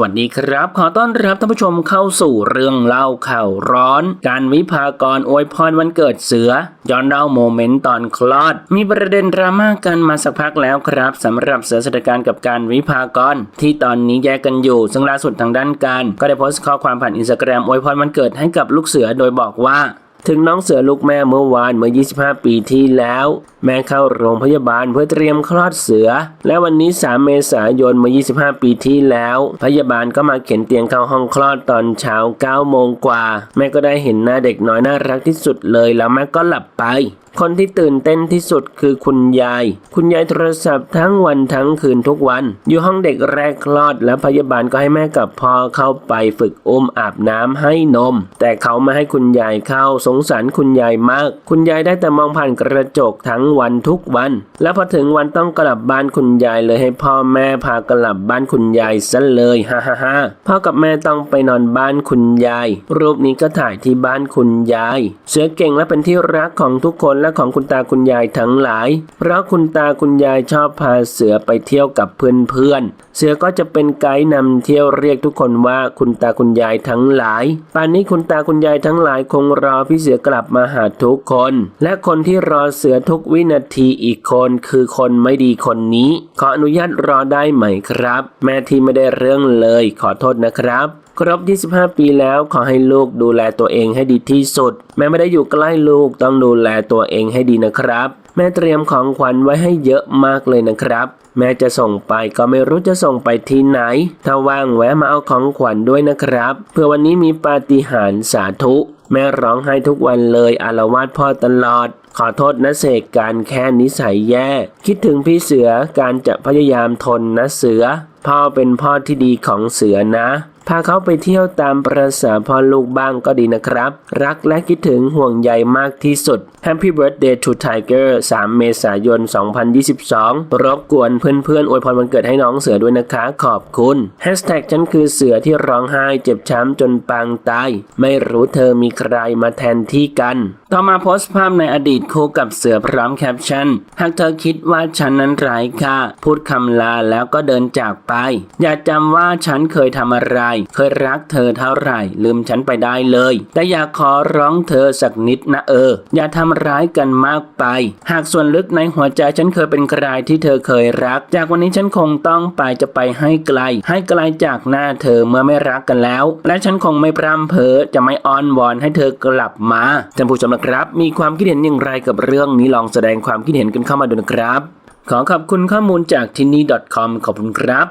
วัสดีครับ ขอต้อนรับท่านผู้ชมเข้าสู่เรื่องเล่าข่าวร้อน การวิพากรอวยพรวันเกิดเสือ ย้อนเล่าโมเมนต์ตอนคลอด มีประเด็นดราม่ากันมาสักพักแล้วครับสำหรับเสือสถานการณ์กับการวิพากรที่ตอนนี้แยกกันอยู่ ซึ่งล่าสุดทางด้านการ ก็ได้โพสต์ข้อความผ่านอินสตาแกรมอวยพรวันเกิดให้กับลูกเสือโดยบอกว่า ถึงน้องเสือลูกแม่เมื่อวานเมื่อ 25 ปีที่แล้ว แม่เข้าโรงพยาบาลเพื่อเตรียมคลอดเสือ และวันนี้ 3 เมษายนเมื่อ 25 ปีที่แล้ว พยาบาลก็มาเข็นเตียงเข้าห้องคลอดตอนเช้า9โมงกว่า แม่ก็ได้เห็นหน้าเด็กน้อยน่ารักที่สุดเลยแล้วแม่ก็หลับไป คนที่ตื่นเต้นที่สุดคือคุณยาย คุณยายโทรศัพท์ทั้งวันทั้งคืนทุกวัน อยู่ห้องเด็กแรกคลอด แล้วพยาบาลก็ให้แม่กับพ่อเข้าไปฝึกอุ้มอาบน้ำให้นม แต่เขาไม่ให้คุณยายเข้าสงสารคุณยายมาก คุณยายได้แต่มองผ่านกระจกทั้งวันทุกวัน แล้วพอถึงวันต้องกลับบ้านคุณยายเลยให้พ่อแม่พากลับบ้านคุณยายซะเลยฮ่าฮ่าฮ่าพ่อกับแม่ต้องไปนอนบ้านคุณยาย รูปนี้ก็ถ่ายที่บ้านคุณยาย เสือเก่งและเป็นที่รักของทุกคนและของคุณตาคุณยายทั้งหลาย เพราะคุณตาคุณยายชอบพาเสือไปเที่ยวกับเพื่อนๆ เสือก็จะเป็นไกด์นำเที่ยวเรียกทุกคนว่าคุณตาคุณยายทั้งหลาย ป่านนี้คุณตาคุณยายทั้งหลายคงรอพี่เสือกลับมาหาทุกคน และคนที่รอเสือทุกวินาทีอีกคนคือคนไม่ดีคนนี้ ขออนุญาตรอได้ไหมครับ แม่ที่ไม่ได้เรื่องเลย ขอโทษนะครับ ครบ 25 ปีแล้วขอให้ลูกดูแลตัวเองให้ดีที่สุด แม่ไม่ได้อยู่ใกล้ลูกต้องดูแลตัวเองให้ดีนะครับ แม่เตรียมของขวัญไว้ให้เยอะมากเลยนะครับ แม่จะส่งไปก็ไม่รู้จะส่งไปที่ไหน ถ้าว่างแวะมาเอาของขวัญด้วยนะครับ เพื่อวันนี้มีปาฏิหาริย์สาธุ แม่ร้องไห้ทุกวันเลยอารวาสพ่อตลอด ขอโทษนะเสกการแค่นิสัยแย่ คิดถึงพี่เสือการจะพยายามทนนะเสือ พ่อเป็นพ่อที่ดีของเสือนะ พาเขาไปเที่ยวตามประษาพ่อลูกบ้างก็ดีนะครับ รักและคิดถึงห่วงใยมากที่สุด Happy Birthday to Tiger 3 เมษายน 2022 รบกวนเพื่อนๆอวยพรวันเกิดให้น้องเสือด้วยนะคะ ขอบคุณ Hashtag ฉันคือเสือที่ร้องไห้เจ็บช้ำจนปางตาย ไม่รู้เธอมีใครมาแทนที่กัน ต่อมาโพสต์ภาพในอดีตคู่กับเสือพร้อมแคปชั่น หากเธอคิดว่าฉันนั้นไร้ค่าพูดคำลาแล้วก็เดินจากไป อย่าจำว่าฉันเคยทำอะไรเคยรักเธอเท่าไหร่ ลืมฉันไปได้เลย แต่อยากขอร้องเธอสักนิดนะเออ อย่าทำร้ายกันมากไป หากส่วนลึกในหัวใจฉันเคยเป็นใครที่เธอเคยรัก จากวันนี้ฉันคงต้องไปจะไปให้ไกล ให้ไกลจากหน้าเธอเมื่อไม่รักกันแล้ว และฉันคงไม่พร่ำเพ้อจะไม่อ้อนวอนให้เธอกลับมาท่านผู้ชมนะครับ มีความคิดเห็นอย่างไรกับเรื่องนี้ลองแสดงความคิดเห็นกันเข้ามาดูนะครับ ขอขอบคุณข้อมูลจากที่นี่ .com ขอบคุณครับ